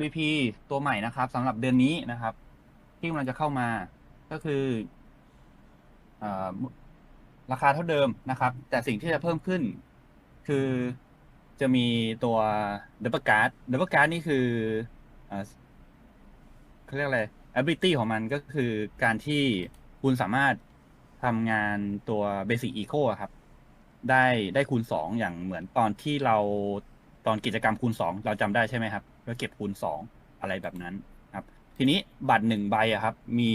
VP ตัวใหม่นะครับสำหรับเดือนนี้นะครับ ที่กำลังจะเข้ามาก็คืออราคาเท่าเดิมนะครับ แต่สิ่งที่จะเพิ่มขึ้น คือจะมีตัว Double Card Double Card นี่คือเอ่อเขาเรียกอะไร ability ของมันก็คือการที่คุณสามารถทำงานตัว Basic Eco ครับ ได้ได้คูณสองอย่างเหมือนตอนที่เราตอนกิจกรรมคูณสองเราจำได้ใช่ไหมครับ ก็เก็บคูณสองอะไรแบบนั้นครับ ทีนี้บัตรหนึ่งใบอะครับ มี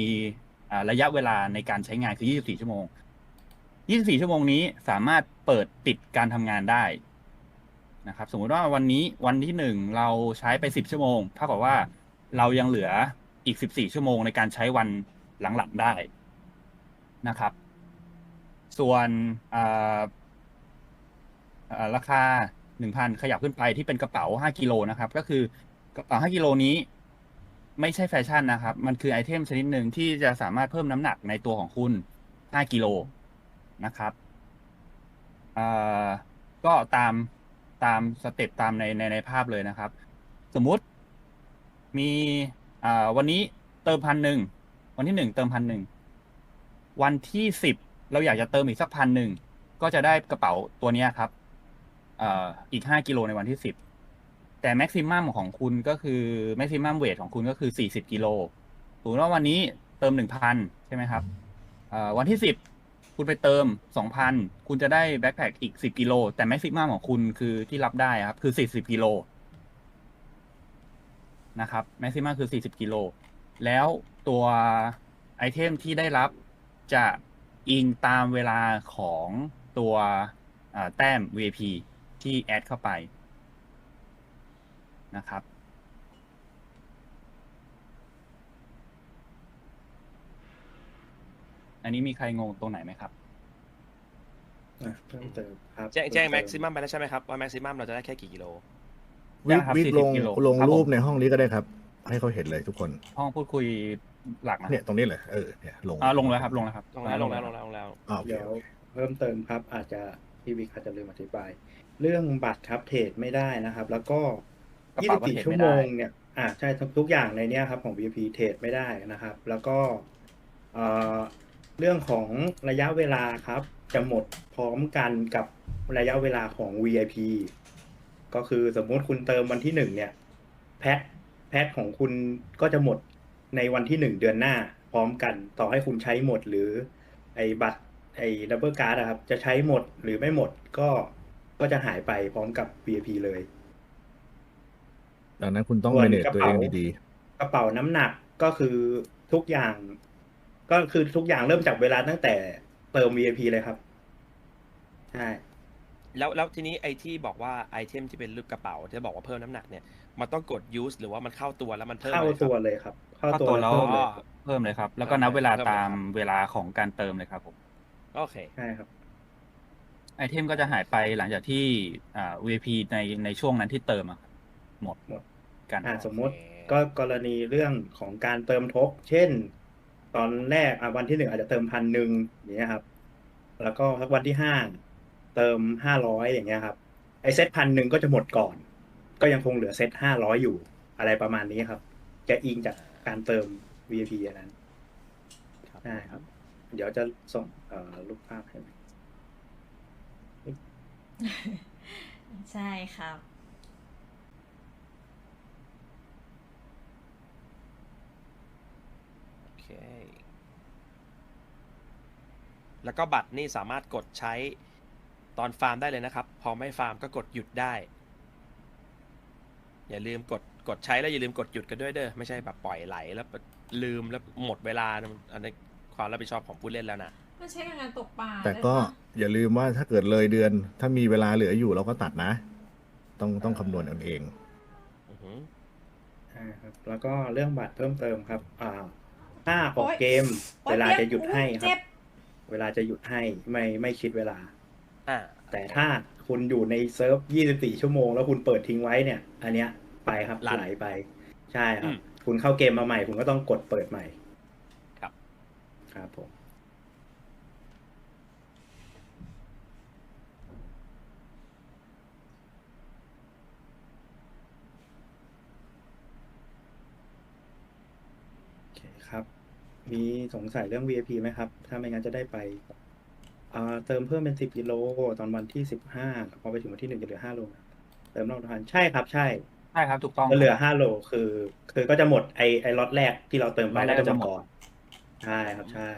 ระยะเวลาในการใช้งานคือ 24 ชั่วโมง 24 ชั่วโมงนี้สามารถเปิดปิดการทำงานได้นะครับ สมมุติว่าวันนี้วันที่หนึ่งเราใช้ไป 10 ชั่วโมงเท่ากับว่าเรายังเหลืออีก 14 ชั่วโมงในการใช้วันหลังๆได้นะครับ ส่วนราคาหนึ่งพันขยับขึ้นไปที่เป็นกระเป๋าห้ากิโลนะครับ ก็คือ กระเป๋าห้ากิโลนี้ ไม่ใช่แฟชั่นนะครับ มันคือไอเทมชนิดหนึ่งที่จะสามารถเพิ่มน้ำหนักในตัวของคุณห้ากิโลนะครับอ่อก็ตามตามสเต็ปตามในในในภาพเลยนะครับ สมมุติมีอ่าวันนี้เติมพันหนึ่งวันที่หนึ่งเติมพันหนึ่งวันที่สิบเราอยากจะเติมอีกสักพันหนึ่งก็จะได้กระเป๋าตัวนี้ครับอ่ออีกห้ากิโลในวันที่สิบ แต่แม็กซิมัมของคุณก็คือแม็กซิมัมเวทของคุณก็คือสี่สิบกิโลสมมติว่าวันนี้เติมหนึ่งพันใช่ไหมครับวันที่สิบคุณไปเติมสองพันคุณจะได้แบ็คแพคอีกสิบกิโลแต่แม็กซิมัมของคุณคือที่รับได้ครับ คือสี่สิบกิโลนะครับแม็กซิมัมคือสี่สิบกิโลแล้วตัวไอเทมที่ได้รับจะอิงตามเวลาของตัวแต้ม VIP ที่แอดเข้าไป นะครับ อันนี้มีใครงงตรงไหนไหมครับ อะเพิ่มเติมครับแจ้งแจ้งเพิ่แม็เติกซิมัมไปแล้วใช่ไหมครับว่าแม็กซิมัมเราจะได้แค่กี่กิโล วิกได้ครับวิก40ลงกิโลลงครับรูปผมในห้องนี้ก็ได้ครับ ให้เขาเห็นเลยทุกคน ห้องพูดคุยหลักนะเนี่ยตรงนี้เลยเออเนี่ยลงอ่าลงแล้วครับ ลงแล้วครับลงแล้วลงแล้วลงแล้วลงแล้ว อ่าโอเคเดี๋ยวโอเคเพิ่มเติมครับ อาจจะพี่วิกอาจจะลืมอธิบาย เรื่องบัตรครับเทรดไม่ได้นะครับ แล้วก็ กระเป๋าก็เทรด24ชั่วไม่โมได้ งเนี่ยอ่าใช่ทุกทุกอย่างในเนี้ยครับของ VIP เทรดไม่ได้นะครับ แล้วก็เอ่อเรื่องของระยะเวลาครับ จะหมดพร้อมกันกับระยะเวลาของ VIP ก็คือสมมุติคุณเติมวันที่หนึ่งเนี่ย แพทแพทของคุณก็จะหมดในวันที่หนึ่งเดือนหน้า พร้อมกันต่อให้คุณใช้หมดหรือ ไอ้บัตรไอ้ดับเบิลการ์ดอะครับ จะใช้หมดหรือไม่หมดก็ก็จะหายไปพร้อมกับ VIP เลย ดังนั้นคุณต้องส่วนเมเนจกระตัวเป๋าเองดีกระเป๋าน้ำหนักก็คือทุกอย่าง ก็คือทุกอย่างเริ่มจากเวลาตั้งแต่เติม VIP เลยครับใช่แล้วแล้วทีนี้ไอ้ที่บอกว่าไอเทมที่เป็นรูปกระเป๋าที่บอกว่าเพิ่มน้ำหนักเนี่ยมันต้องกด use หรือว่ามันเข้าตัวแล้วมันเพิ่มเข้าลยครับตัวเลยครับ เข้าเข้าตัวตัวแล้แล้ววเพิ่มเลยเพิ่มเลยครับ แล้วก็นับเวลาตามเวลาของการเติมเลยครับผมโอเคใช่ครับ ไอเทมก็จะหายไปหลังจากที่อ่า VIP ในในช่วงนั้นที่เติมอะครับ หมดหมดกันอ่าสมมติโอเคก็กรณีเรื่องของการเติมทบ เช่น ตอนแรกอะวันที่หนึ่งอาจจะเติมพันหนึ่งอย่างเงี้ยครับ แล้วก็สักวันที่ห้าเติมห้าร้อยอย่างเงี้ยครับ ไอเซตพันหนึ่งก็จะหมดก่อน ก็ยังคงเหลือเซตห้าร้อยอยู่อะไรประมาณนี้ครับ จะอิงจากการเติม VIP อันนั้นครับใช่ครับ เดี๋ยวจะส่งเอ่อรูปภาพให้ใช่ครับ โอ เค แล้วก็บัตรนี่สามารถกดใช้ตอนฟาร์มได้เลยนะครับ พอไม่ฟาร์มก็กดหยุดได้ อย่าลืมกดกดใช้แล้วอย่าลืมกดหยุดกันด้วยเด้อ ไม่ใช่แบบปล่อยไหลแล้วลืมแล้วหมดเวลานะมันอันนี้ความรับผิดชอบของผู้เล่นแล้วนะก็ใช้กับงานตกปลาแต่ได้ก็ปะอย่าลืมว่าถ้าเกิดเลยเดือน ถ้ามีเวลาเหลืออยู่เราก็ตัดนะ ต้องต้องคำนวณเอาเอง อือหือ ใช่ครับ แล้วก็เรื่องบัตรเพิ่มเติมครับ อ่า ถ้าออกโอ๊ยเกม โอ๊เวลาจ็บจะหยุดให้ครัเจ็บเวลาจะหยุดให้ไม่ไม่คิดเวลา อ่าแต่ถ้าคุณอยู่ในเซิร์ฟ 24 ชั่วโมง แล้วคุณเปิดทิ้งไว้เนี่ย อันเนี้ยไปครับลั่นไหลไป ใช่ครับอืมคุณเข้าเกมมาใหม่ คุณก็ต้องกดเปิดใหม่ ครับ ครับผม โครับ มีสงสัยเรื่อง VIP ไหมครับ ถ้าไม่งั้นจะได้ไปอ่าเติมเพิ่มเป็นสิบกิโลตอนวันที่สิบห้าพอไปถึงวันที่หนึ่งจะเหลือห้าโล เติมนอกทานใช่ครับ ใช่ ใช่ครับถูกต้อง จะเหลือห้าโลคือ คือก็จะหมดไอไอล็อตแรกที่เราเติมไปล็อตแรแล้วกก็จะจะหมดพอใช่ครับใช่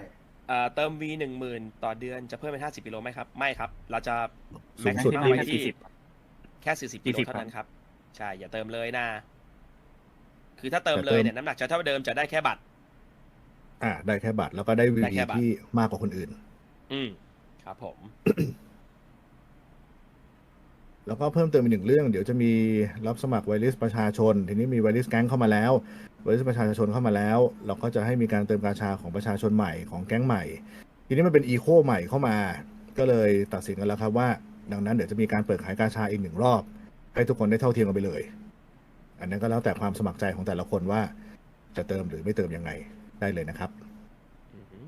เอ่อเติม V หนึ่งหมื่นต่อเดือนจะเพิ่มเป็นห้าสิบกิโลไหมครับ ไม่ครับ เราจะสูงสุด maximum ที่ไว้แค่ที่สี่สิบแค่สี่สิบกิโล40 เท่านั้นครับ ใช่ อย่าเติมเลยนะ คือถ้าเติมแต่เลเติยมเนี่ยน้ำหนักจะเท่าเดิมจะได้แค่บัตร อ่าได้แค่บัตรแล้วก็ได้ได้วีแค่บัตร ที่มากกว่าคนอื่น อืมครับผม แล้วก็เพิ่มเติมอีกหนึ่งเรื่อง เดี๋ยวจะมีรับสมัครไวริสประชาชน ทีนี้มีไวริสแก๊งเข้ามาแล้วไวริสประชาชนเข้ามาแล้ว เราก็จะให้มีการเติมกาชาของประชาชนใหม่ของแก๊งใหม่ ทีนี้มันเป็นอีโคใหม่เข้ามา ก็เลยตัดสินกันแล้วครับว่า ดังนั้นเดี๋ยวจะมีการเปิดขายกาชาอีกหนึ่งรอบ ให้ทุกคนได้เท่าเทียมกันไปเลย อันนั้นก็แล้วแต่ความสมัครใจของแต่ละคนว่า จะเติมหรือไม่เติมยังไง ได้เลยนะครับอือหือ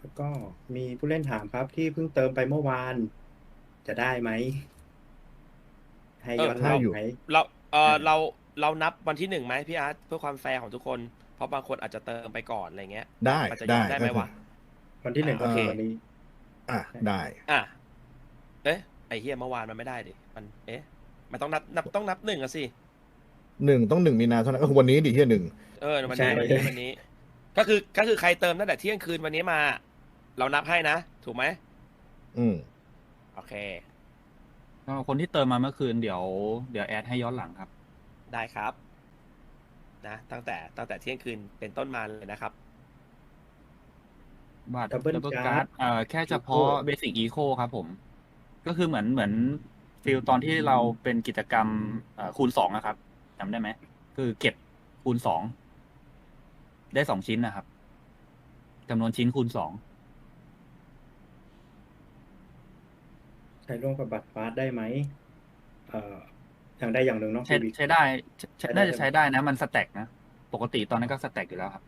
แล้วก็มีผู้เล่นถามครับที่เพิ่งเติมไปเมื่อวาน จะได้ไหม ให้ย้อนเออหลังให้อยู่ไหมเราเออเออเราเรานับวันที่หนึ่งไหมพี่อาร์ตเพื่อความแฟร์ของทุกคน เพราะบางคนอาจจะเติมไปก่อนอะไรเงี้ยได้มันจะย้ได้อนได้ไหมวะวันที่หนึ่งก็โอเคคือวันนี้อะได้ อะเอ๊ะไอเฮียเมื่อวานมันไม่ได้ดิมัน เอ๊ะ มันต้องนับนับต้องนับหนึ่งอะสิ หนึ่งต้องหนึ่งมีนาเท่านั้นก็คือวันนี้ดิที่หนึ่ง เออวันนี้วันนี้วันนี้ ก็คือก็คือใครเติมตั้งแต่เที่ยงคืนวันนี้มา เรานับให้นะ ถูกไหมอืมโอเค ก็คนที่เติมมาเมื่อคืนเดี๋ยวเดี๋ยวแอดให้ย้อนหลังครับ ได้ครับ นะ ตั้งแต่ตั้งแต่เที่ยงคืนเป็นต้นมาเลยนะครับ บัตร Double ดับเบิล Card การ์ดเอ่อแค่เฉพาะ Eco เบสิกอีโคครับผม ก็คือเหมือนเหมือนฟิลตอนที่เราเป็นกิจกรรมเอ่อคูณสองนะครับ จำได้ไหม คือเก็บคูณสอง ได้สองชิ้นนะครับจำนวนชิ้นคูณสอง ใช้ร่วมกับบัตรฟาสได้ไหมเอ่ออย่างใดอย่างหนึ่งเนาะใช้พี่บิ๊ก ใช้ได้ใช้ใช้ได้น่าจะใช่ไหมใช้ได้นะ มันสแต็กนะ ปกติตอนนั้นก็สแต็กอยู่แล้วครับ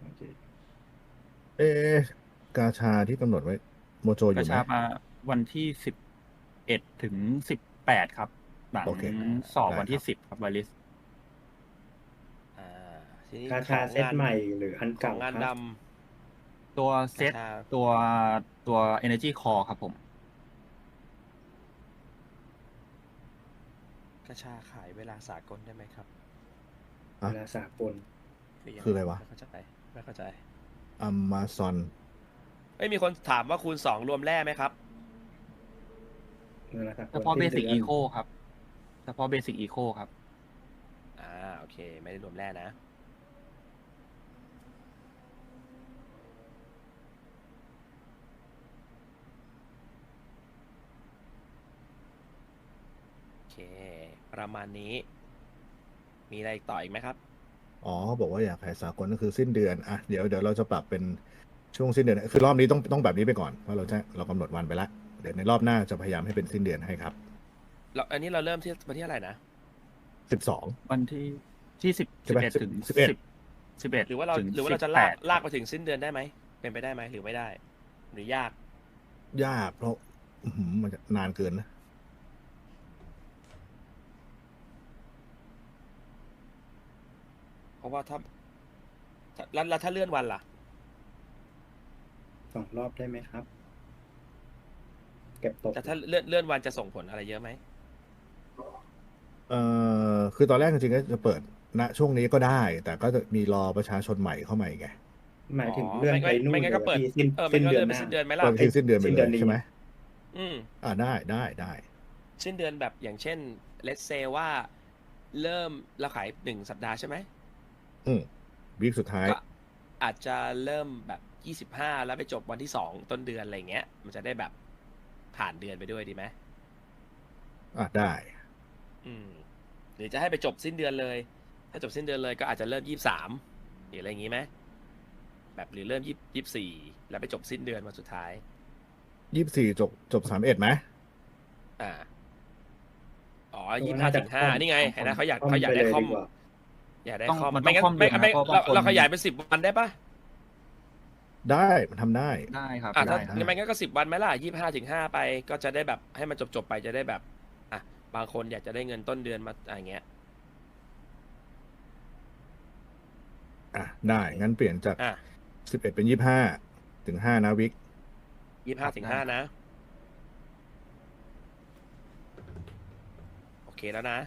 โอเคเอะกาชาที่กำหนดไว้ โมโจอกระยู่ไหมชามาวันที่สิบเอ็ดถึงสิบแปดครับ หลังโอเคสอบได้วันที่ครับ สิบครับไวริสอ่าทีนี้กาชาของเซตงนใหม่หรืออันขอเก่างงานคดรับตัวำเซตกาชาตัวตัว energy core ครับผมกาชาขายเวลาสากลได้ไหมครับอะเวลาสากลยังงคืออะไรวะไม่เข้าใจไม่เข้าใจอเมซอนเอ้ยมีคนถามว่าคูณสองรวมแร่ไหมครับ เวลาสากลเฉพาะเบสิ้นสิกดือนอีโคครับ เฉพาะเบสิกอีโคครับ อ่าโอเค ไม่ได้รวมแร่นะ โอเค ประมาณนี้ มีอะไรต่ออีกไหมครับ อ๋อเขาบอกว่าอยากขายสากลก็คือสิ้นเดือน อะ เดี๋ยวเดี๋ยวเราจะปรับเป็นช่วงสิ้นเดือน คือรอบนี้ต้องต้องแบบนี้ไปก่อน เพราะเราจะเรากำหนดวันไปละเดี๋ยวในรอบหน้าจะพยายามให้เป็นสิ้นเดือนให้ครับ เราอันนี้เราเริ่มที่วันที่อะไรนะ สิบสอง วันที่ที่สิบใช่สิบไหมเอ็ดถึงสิบเอ็ดสิบเอ็ดหรือว่าเราถึงหรือว่าเราจะ18ลากลากไปถึงสิ้นเดือนได้ไหมเป็นไปได้ไหมหรือไม่ได้ หรือยาก ยากเพราะอื้อหือมันจะนานเกินนะ เพราะว่าถ้าถ้าแล้วแล้วถ้าเลื่อนวันล่ะ สองรอบได้ไหมครับ เก็บตกแต่ถ้าเลื่อนเลื่อนวันจะส่งผลอะไรเยอะไหม เอ่อคือตอนแรกจริงๆก็จะเปิดณช่วงนี้ก็ได้ แต่ก็จะมีรอประชาชนใหม่เข้ามาอีกไงหมายถึงอ๋อเลื่อนไม่ไปนู่นไม่งั้นก็ลยเปิดที่สิ้นเออมัสิ้นนก็เดืเลื่ออนนหไปน้า สิ้นเดือนไหมล่ะ เปิดที่สิ้นเดือนไปสิ้นเลเดือยนนี้ใช่ไหมอืม อ่าได้ได้ได้สิ้นเดือนแบบอย่างเช่น let's say ว่า เริ่มเราขายหนึ่งสัปดาห์ใช่ไหมอืมวีคสุดท้าย ก็อาจจะเริ่มแบบยี่สิบห้าแล้วไปจบวันที่สองต้นเดือนอะไรเงี้ย มันจะได้แบบผ่านเดือนไปด้วยดีไหมอะได้ อืม หรือจะให้ไปจบสิ้นเดือนเลย ถ้าจบสิ้นเดือนเลยก็อาจจะเริ่มยี่สามหรืออะไรอย่างงี้ไหมแบบหรือเริ่มยี่ยี่สี่แล้วไปจบสิ้นเดือนวันสุดท้ายยี่สิบสี่จบจบสามเอ็ดไหมอ่าอ๋อตัวยี่น่าห้าจะถึงห้าคอมนี่ไงคอมเห็นไหมเขาอยากคอมเขาอยากไปได้เลยคอมดีกว่าอยากได้ต้องคอมมันต้องไม่งั้นคอมเดืไม่อนนะไม่เพราะบางเราคนเราขยายเป็นสิบวันได้ปะได้มันทำได้ได้ครับอะได้ถ้าได้ไม่งั้นก็สิบวันไหมล่ะยี่ห้าถึงห้าไป ก็จะได้แบบให้มันจบจบๆไปจะได้แบบอะ บางคนอยากจะได้เงินต้นเดือนมาอะไรเงี้ย อะได้งั้นเปลี่ยนจากอะ สิบเอ็ดเป็นยี่ห้าถึงห้านะวิกยี่ห้าถึงห้านะ โอเคแล้วนะ